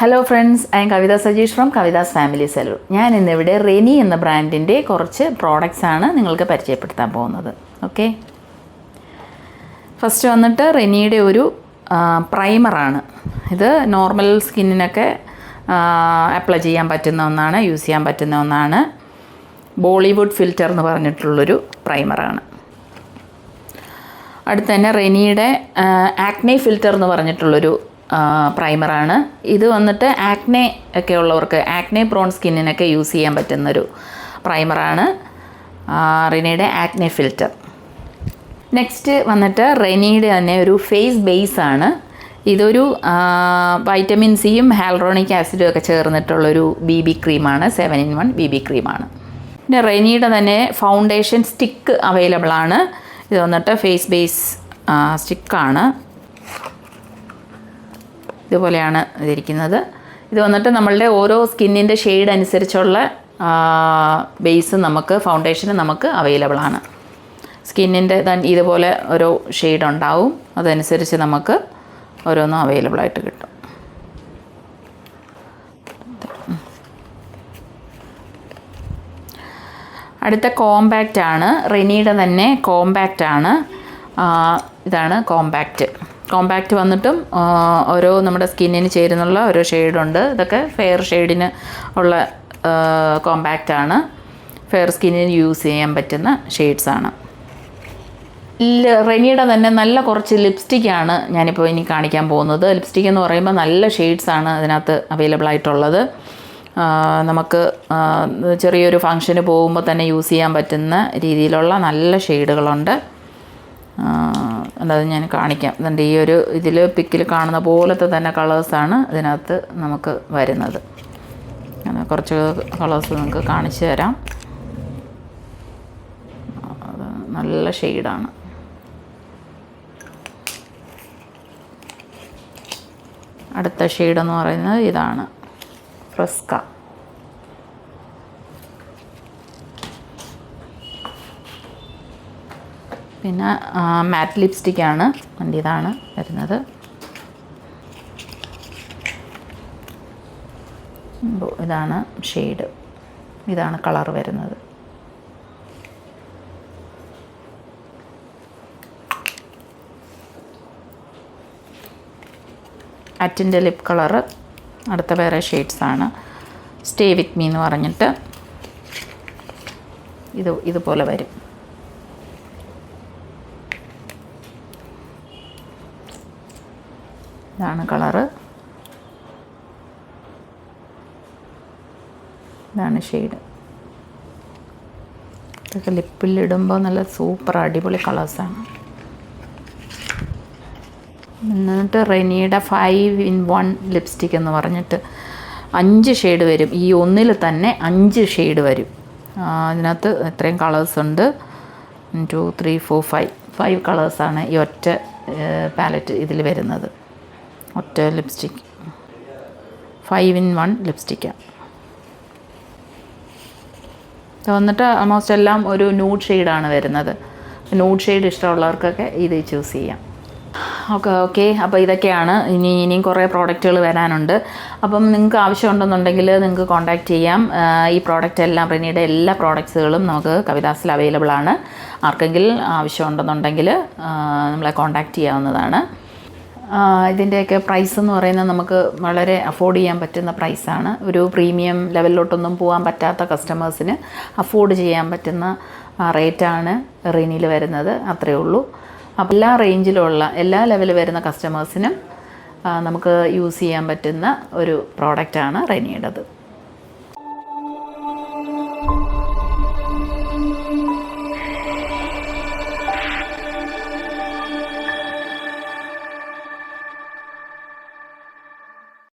Hello friends I am Kavitha Sajeesh from Kavitha's family സെലൂർ ഞാൻ ഇന്നിവിടെ റെനി എന്ന ബ്രാൻഡിന്റെ കുറച്ച് പ്രോഡക്റ്റ്സ് ആണ് നിങ്ങൾക്ക് പരിചയപ്പെടുത്താൻ പോകുന്നത്. ഓക്കെ ഫസ്റ്റ് വന്നിട്ട് റെനിയുടെ ഒരു പ്രൈമറാണ് ഇത് നോർമൽ സ്കിന്നിനൊക്കെ അപ്ലൈ ചെയ്യാൻ പറ്റുന്ന ഒന്നാണ് യൂസ് ചെയ്യാൻ പറ്റുന്ന ഒന്നാണ്. ബോളിവുഡ് ഫിൽറ്റർ എന്ന് പറഞ്ഞിട്ടുള്ളൊരു പ്രൈമറാണ് അടുത്ത് തന്നെ റെനിയുടെ ആക്നെ ഫിൽറ്റർ എന്ന് പറഞ്ഞിട്ടുള്ളൊരു പ്രൈമറാണ് ഇത് വന്നിട്ട് ആക്നെ ഒക്കെ ഉള്ളവർക്ക് ആക്നെ പ്രോൺ സ്കിന്നിനൊക്കെ യൂസ് ചെയ്യാൻ പറ്റുന്നൊരു പ്രൈമറാണ് റിനയുടെ ആക്നെ ഫിൽറ്റർ നെക്സ്റ്റ് വന്നിട്ട് റെനിയുടെ തന്നെ ഒരു ഫേസ് ബേസ് ആണ്. ഇതൊരു വൈറ്റമിൻ സിയും ഹാൽറോണിക് ആസിഡും ഒക്കെ ചേർന്നിട്ടുള്ളൊരു ബി ബി ക്രീമാണ് seven in one B B ക്രീമാണ് പിന്നെ റെനിയുടെ തന്നെ ഫൗണ്ടേഷൻ സ്റ്റിക്ക് അവൈലബിൾ ആണ്. ഇത് വന്നിട്ട് ഫേസ് ബേസ് സ്റ്റിക്കാണ് ഇതുപോലെയാണ് ഇതിരിക്കുന്നത്. ഇത് വന്നിട്ട് നമ്മളുടെ ഓരോ സ്കിന്നിന്റെ ഷെയ്ഡ് അനുസരിച്ചുള്ള ബേസ് നമുക്ക് ഫൗണ്ടേഷൻ നമുക്ക് അവൈലബിൾ ആണ്. സ്കിന്നിന്റെ ഇതുപോലെ ഓരോ ഷെയ്ഡ് ഉണ്ടാവും. അതനുസരിച്ച് നമുക്ക് ഓരോന്നും അവൈലബിൾ ആയിട്ട് കിട്ടും. അടുത്ത കോമ്പാക്റ്റ് ആണ്. റെനിയുടെ തന്നെ കോമ്പാക്റ്റ് ആണ്. ഇതാണ് കോമ്പാക്റ്റ്. കോമ്പാക്റ്റ് വന്നിട്ടും ഓരോ നമ്മുടെ സ്കിന്നിന് ചേരുന്നുള്ള ഓരോ ഷെയ്ഡുണ്ട് ഇതൊക്കെ ഫെയർ ഷെയ്ഡിന് ഉള്ള ആണ്. ഫെയർ സ്കിന്നിന് യൂസ് ചെയ്യാൻ പറ്റുന്ന ഷെയ്ഡ്സ് ആണ്. റെനിയുടെ തന്നെ നല്ല കുറച്ച് ലിപ്സ്റ്റിക്കാണ് ഞാനിപ്പോൾ ഇനി കാണിക്കാൻ പോകുന്നത്. ലിപ്സ്റ്റിക് എന്ന് പറയുമ്പോൾ നല്ല ഷെയ്ഡ്സ് ആണ് അതിനകത്ത് അവൈലബിൾ ആയിട്ടുള്ളത്. നമുക്ക് ചെറിയൊരു ഫങ്ഷന് പോകുമ്പോൾ തന്നെ യൂസ് ചെയ്യാൻ പറ്റുന്ന രീതിയിലുള്ള നല്ല ഷെയ്ഡുകളുണ്ട് അത് ഞാൻ കാണിക്കാം. എന്നിട്ട് ഈ ഒരു ഇതിൽ പിക്കിൽ കാണുന്ന പോലത്തെ തന്നെ കളേഴ്സാണ് ഇതിനകത്ത് നമുക്ക് വരുന്നത്. കുറച്ച് കളേഴ്സ് നിങ്ങൾക്ക് കാണിച്ചു തരാം. നല്ല ഷെയ്ഡാണ് അടുത്ത ഷെയ്ഡ് എന്ന് പറയുന്നത് ഇതാണ്. ഫ്രസ്ക. പിന്നെ മാറ്റ് ലിപ്സ്റ്റിക്കാണ് എന്റെ ഇതാണ് വരുന്നത്. ഇതാണ് ഷെയ്ഡ് ഇതാണ് കളർ വരുന്നത്. അറ്റിന്റെ ലിപ് കളറ് അടുത്ത വേറെ ഷെയ്ഡ്സാണ് സ്റ്റേ വിത്ത് മീ എന്ന് പറഞ്ഞിട്ട് ഇത് ഇതുപോലെ വരും. ഇതാണ് കളറ്. ഇതാണ് ഷെയ്ഡ്. ഇതൊക്കെ ലിപ്പിൽ ഇടുമ്പോൾ നല്ല സൂപ്പർ അടിപൊളി കളേഴ്സാണ്. എന്നിട്ട് റെനിയുടെ ഫൈവ് ഇൻ വൺ ലിപ്സ്റ്റിക് എന്ന് പറഞ്ഞിട്ട് അഞ്ച് ഷെയ്ഡ് വരും. ഈ ഒന്നിൽ തന്നെ അഞ്ച് ഷെയ്ഡ് വരും. അതിനകത്ത് എത്രയും കളേഴ്സ് ഉണ്ട്. Two three four five five കളേഴ്സാണ് ഈ ഒറ്റ പാലറ്റ് ഇതിൽ വരുന്നത്. ഒറ്റ ലിപ്സ്റ്റിക് ഫൈവ് ഇൻ വൺ ലിപ്സ്റ്റിക്കാണ് വന്നിട്ട് ആൾമോസ്റ്റ് എല്ലാം ഒരു ന്യൂഡ് ഷെയ്ഡാണ് വരുന്നത്. ന്യൂഡ് ഷെയ്ഡ് ഇഷ്ടമുള്ളവർക്കൊക്കെ ഇത് ചൂസ് ചെയ്യാം. ഓക്കെ ഓക്കെ അപ്പോൾ ഇതൊക്കെയാണ്. ഇനി ഇനിയും കുറേ പ്രോഡക്റ്റുകൾ വരാനുണ്ട്. അപ്പം നിങ്ങൾക്ക് ആവശ്യമുണ്ടെന്നുണ്ടെങ്കിൽ നിങ്ങൾക്ക് കോൺടാക്റ്റ് ചെയ്യാം. ഈ പ്രോഡക്റ്റ് എല്ലാം റിനിയുടെ എല്ലാ പ്രോഡക്റ്റ്സുകളും നമുക്ക് കവിതാസിൽ അവൈലബിൾ ആണ്. ആർക്കെങ്കിലും ആവശ്യമുണ്ടെന്നുണ്ടെങ്കിൽ നമ്മളെ കോൺടാക്റ്റ് ചെയ്യാവുന്നതാണ്. ഇതിന്റെയൊക്കെ പ്രൈസ് എന്ന് പറയുന്നത് നമുക്ക് വളരെ അഫോർഡ് ചെയ്യാൻ പറ്റുന്ന പ്രൈസാണ് ഒരു പ്രീമിയം ലെവലിലോട്ടൊന്നും പോകാൻ പറ്റാത്ത കസ്റ്റമേഴ്സിന് അഫോർഡ് ചെയ്യാൻ പറ്റുന്ന റേറ്റാണ് റെനിയിൽ വരുന്നത്. അത്രയേ ഉള്ളൂ. അപ്പോൾ എല്ലാ റേഞ്ചിലുള്ള എല്ലാ ലെവലിൽ വരുന്ന കസ്റ്റമേഴ്സിനും നമുക്ക് യൂസ് ചെയ്യാൻ പറ്റുന്ന ഒരു പ്രോഡക്റ്റാണ് റെനിയുടേത്